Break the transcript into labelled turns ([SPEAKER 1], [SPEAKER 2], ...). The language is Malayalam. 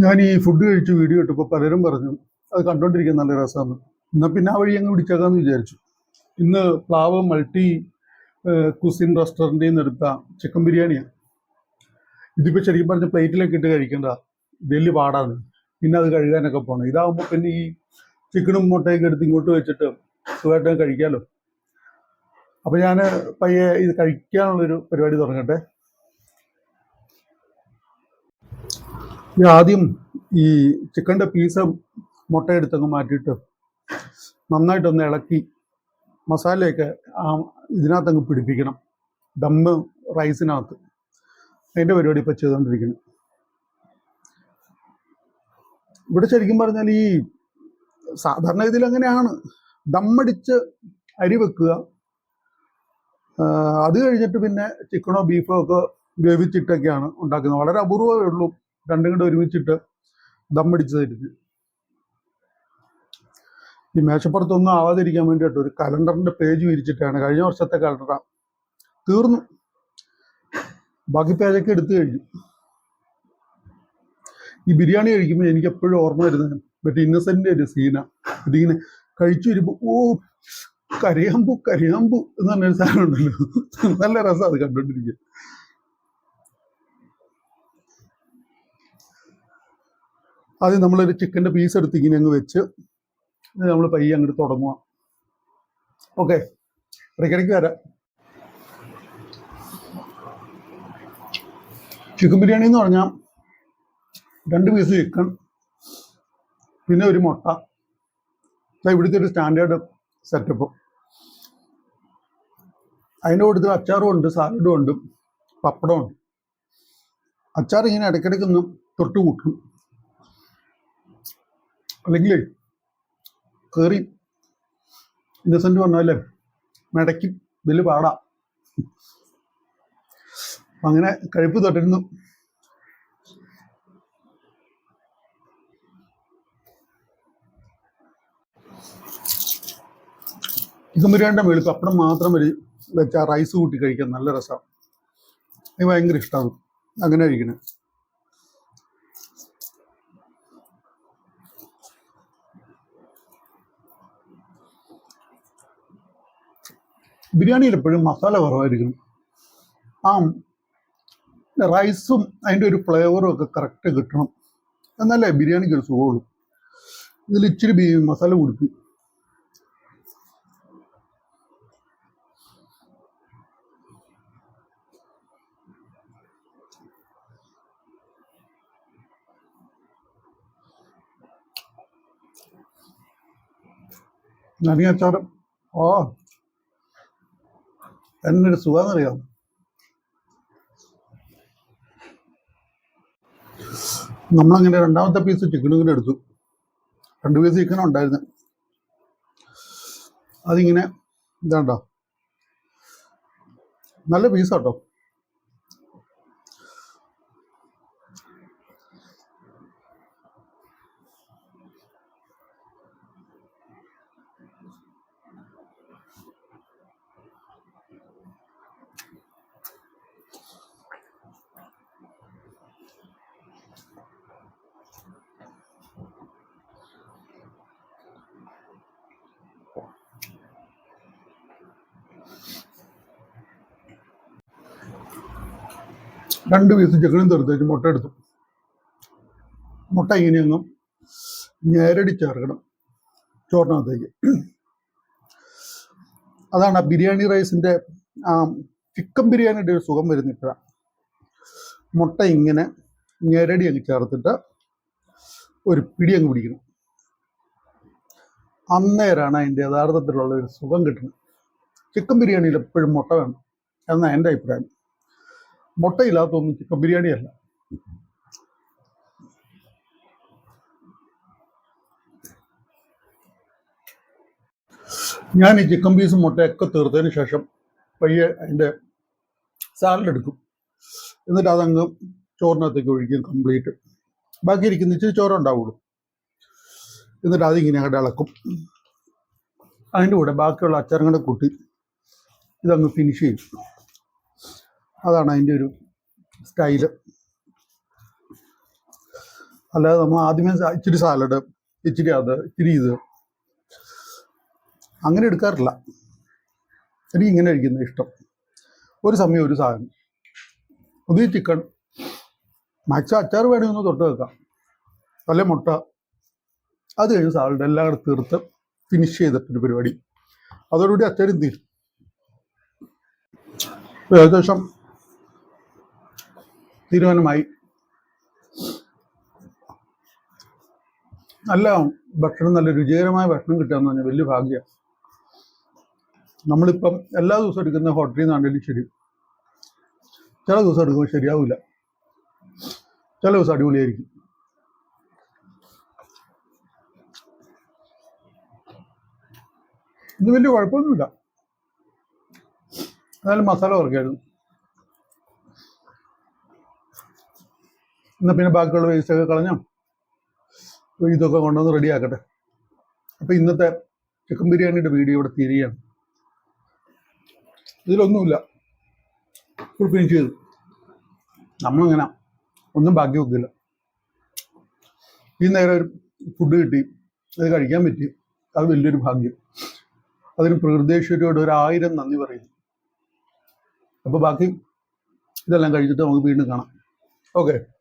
[SPEAKER 1] ഞാൻ ഈ ഫുഡ് കഴിച്ച് വീഡിയോ ഇട്ടപ്പോൾ പലരും പറഞ്ഞു അത് കണ്ടോണ്ടിരിക്കാൻ നല്ല രസമാണ് എന്നാൽ പിന്നെ ആ വഴി അങ്ങ് പിടിച്ചേക്കാന്ന് വിചാരിച്ചു. ഇന്ന് പ്ലാവ് മൾട്ടി കുസിൻ റെസ്റ്റോറന്റിൽ നിന്ന് എടുത്ത ചിക്കൻ ബിരിയാണിയാണ് ഇതിപ്പോൾ ശരിക്കും പറഞ്ഞ പ്ലേറ്റിലൊക്കെ ഇട്ട് കഴിക്കേണ്ട വലിയ പാടാണ് പിന്നെ അത് കഴുകാനൊക്കെ പോകണം ഇതാകുമ്പോൾ പിന്നെ ഈ ചിക്കനും മുട്ടയൊക്കെ എടുത്ത് ഇങ്ങോട്ട് വെച്ചിട്ട് സുഖമായിട്ട് കഴിക്കാമല്ലോ അപ്പോൾ ഞാൻ പയ്യെ ഇത് കഴിക്കാനുള്ളൊരു പരിപാടി തുടങ്ങട്ടെ. ഈ ആദ്യം ഈ ചിക്കന്റെ പീസ് മുട്ട എടുത്തങ്ങ് മാറ്റിയിട്ട് നന്നായിട്ടൊന്ന് ഇളക്കി മസാലയൊക്കെ ആ ഇതിനകത്തങ്ങ് പിടിപ്പിക്കണം. ദമ്മ് റൈസിനകത്ത്. അതിന്റെ പരിപാടി ഇപ്പോൾ ചെയ്തുകൊണ്ടിരിക്കുന്നു ഇവിടെ ശരിക്കും പറഞ്ഞാൽ ഈ സാധാരണ ഇതിൽ അങ്ങനെയാണ്. ദമ്മടിച്ച് അരി വെക്കുക. അത് കഴിഞ്ഞിട്ട് പിന്നെ ചിക്കനോ ബീഫോ ഒക്കെ വേവിച്ചിട്ടൊക്കെയാണ് ഉണ്ടാക്കുന്നത്. വളരെ അപൂർവമേ ഉള്ളൂ. രണ്ടും കൂടെ ഒരുമിച്ചിട്ട് ദമ്മടിച്ച് തരുന്നത് ഈ മേശപ്പുറത്തൊന്നും ആവാതിരിക്കാൻ വേണ്ടിയിട്ട് ഒരു കലണ്ടറിന്റെ പേജ് വിരിച്ചിട്ടാണ് കഴിഞ്ഞ വർഷത്തെ കലണ്ടറ. തീർന്നു. ബാക്കി പേജൊക്കെ എടുത്തു കഴിഞ്ഞു. ഈ ബിരിയാണി കഴിക്കുമ്പോൾ എനിക്ക് എപ്പോഴും ഓർമ്മ വരുന്നത് മറ്റേ ഇന്നസെന്റ് ഒരു സീന. ഇതിങ്ങനെ കഴിച്ചു വരുമ്പോൾ ഓ കരയാമ്പു കരയാമ്പു എന്ന് പറഞ്ഞൊരു സാധനം ഉണ്ടല്ലോ. നല്ല രസം അത് കണ്ടോണ്ടിരിക്കുക ആദ്യം നമ്മളൊരു ചിക്കന്റെ പീസ് എടുത്ത് ഇങ്ങനെ അങ്ങ് വെച്ച് നമ്മൾ പയ്യെ അങ്ങോട്ട് തുടങ്ങുക. ഓക്കെ ഇടയ്ക്കിടയ്ക്ക് വരാം. ചിക്കൻ ബിരിയാണി എന്ന് പറഞ്ഞാൽ രണ്ട് പീസ് ചിക്കൻ പിന്നെ ഒരു മുട്ട. ഇവിടുത്തെ ഒരു സ്റ്റാൻഡേർഡ് സെറ്റപ്പ് അതിന്റെ കൂടുതൽ അച്ചാറും ഉണ്ട് സാലഡും ഉണ്ട് പപ്പടവും ഉണ്ട്. അച്ചാർ ഇങ്ങനെ ഇടയ്ക്കിടയ്ക്ക് ഒന്ന് തൊട്ട് കൂട്ടും. അല്ലെങ്കിൽ കയറി ഇന്നസെന്റ് വന്നല്ലേ മടക്കി വലിയ പാടാം. അങ്ങനെ കഴിപ്പ് തൊട്ടിരുന്നു. ചിക്കൻ ബിരിയാണിയുടെ മേളിൽ പപ്പടം മാത്രം വരി വെച്ചാൽ റൈസ് കൂട്ടി കഴിക്കാൻ നല്ല രസമാണ് എനിക്ക് ഭയങ്കര ഇഷ്ടമാണ് അങ്ങനെ കഴിക്കണേ ബിരിയാണിയിൽ എപ്പോഴും മസാല കുറവായിരിക്കണം. ആ റൈസും അതിന്റെ ഒരു ഫ്ലേവറും ഒക്കെ കറക്റ്റ് കിട്ടണം. എന്നല്ലേ ബിരിയാണിക്ക് ഒരു സുഖമുള്ളൂ. ഇതിൽ ഇച്ചിരി ബി മസാല കൊടുക്കും നനിയച്ചാറും ഓ എന്നൊരു സുഖമെന്നറിയാം നമ്മളങ്ങനെ രണ്ടാമത്തെ പീസ് ചിക്കനും കൂടെ എടുത്തു. രണ്ട് പീസ് ചിക്കനും ഉണ്ടായിരുന്നു. അതിങ്ങനെ ഇതാണ്ടോ? നല്ല പീസാട്ടോ രണ്ട് പീസ് ചിക്കനും തെറുത്തേച്ച് മുട്ട എടുത്തു. മുട്ട ഇങ്ങനെ ഞേരടി ചേർക്കണം ചോറിനകത്തേക്ക്. അതാണ് ആ ബിരിയാണി റൈസിന്റെ ആ ചിക്കൻ ബിരിയാണിയുടെ ഒരു സുഖം വരുന്നില്ല മുട്ട ഇങ്ങനെ ഞെരടി അങ്ങ് ചേർത്തിട്ട് ഒരു പിടി അങ്ങ് പിടിക്കണം. അന്നേരമാണ് അതിന്റെ യഥാർത്ഥത്തിലുള്ള ഒരു സുഖം കിട്ടുന്നത്. ചിക്കൻ ബിരിയാണിയിൽ എപ്പോഴും മുട്ട വേണം. എന്നാണ് എന്റെ അഭിപ്രായം. മുട്ടയില്ലാത്തൊന്നും ചിക്കൻ ബിരിയാണി അല്ല ഞാൻ ഈ ചിക്കൻ പീസും മുട്ടയൊക്കെ തീർത്തതിന് ശേഷം പയ്യെ അതിന്റെ സാലഡ് എടുക്കും. എന്നിട്ട് അതങ്ങ് ചോറിനകത്തേക്ക് ഒഴിക്കും കംപ്ലീറ്റ് ബാക്കി ഇരിക്കുന്ന ഇച്ചിരി ചോറ് ഉണ്ടാവുള്ളൂ. എന്നിട്ട് അതിങ്ങനെ അങ്ങോട്ട് ഇളക്കും. അതിന്റെ കൂടെ ബാക്കിയുള്ള അച്ചാറും കൂടെ കൂട്ടി ഇതങ്ങ് ഫിനിഷ് ചെയ്യും. അതാണ് അതിന്റെ ഒരു സ്റ്റൈൽ. അല്ലാതെ നമ്മൾ ആദ്യമേ ഇച്ചിരി സാലഡ് ഇച്ചിരി അത് ഇച്ചിരി ഇത് അങ്ങനെ എടുക്കാറില്ല. എനിക്ക് ഇങ്ങനെ കഴിക്കുന്ന ഇഷ്ടം. ഒരു സമയം ഒരു സാധനം. പുതിയ ചിക്കൻ മാക്സിമം അച്ചാർ വേണമെങ്കിൽ ഒന്ന് തൊട്ട് വെക്കാം. അല്ലെ മുട്ട. അത് കഴിഞ്ഞ് സാലഡ് എല്ലാം കൂടെ തീർത്ത് ഫിനിഷ് ചെയ്തിട്ടൊരു പരിപാടി. അതോടുകൂടി അച്ചാരും തീരും ഏകദേശം തീരുമാനമായി. നല്ല ഭക്ഷണം നല്ല രുചികരമായ ഭക്ഷണം കിട്ടുക എന്ന് പറഞ്ഞാൽ വലിയ ഭാഗ്യമാണ്. നമ്മളിപ്പം എല്ലാ ദിവസവും എടുക്കുന്ന ഹോട്ടലിൽ നിന്നാണെങ്കിലും ശരി. ചില ദിവസം എടുക്കുമ്പോൾ ശരിയാവില്ല. ചില ദിവസം അടിപൊളിയായിരിക്കും. ഇത് വലിയ കുഴപ്പമൊന്നുമില്ല. എന്നാലും മസാല കുറയ്ക്കായിരുന്നു. എന്നാൽ പിന്നെ ബാക്കിയുള്ള വേസ്റ്റ് ഒക്കെ കളഞ്ഞോ? ഇതൊക്കെ കൊണ്ടുവന്ന് റെഡിയാക്കട്ടെ അപ്പോൾ ഇന്നത്തെ ചിക്കൻ ബിരിയാണിയുടെ വീഡിയോ ഇവിടെ തിരിയാണ്. ഇതിലൊന്നുമില്ല. ഫുൾ ഫിനിഷ് ചെയ്തു. നമ്മളിങ്ങനെ ഒന്നും ബാക്കി വെക്കില്ല. ഈ നേരം ഒരു ഫുഡ് കിട്ടി. അത് കഴിക്കാൻ പറ്റി. അത് വലിയൊരു ഭാഗ്യം. അതിന് പ്രകൃതേശ്വരിയോട് ഒരു ആയിരം നന്ദി പറയുന്നു. അപ്പോൾ ബാക്കി ഇതെല്ലാം കഴിച്ചിട്ട് നമുക്ക് വീണ്ടും കാണാം. ഓക്കെ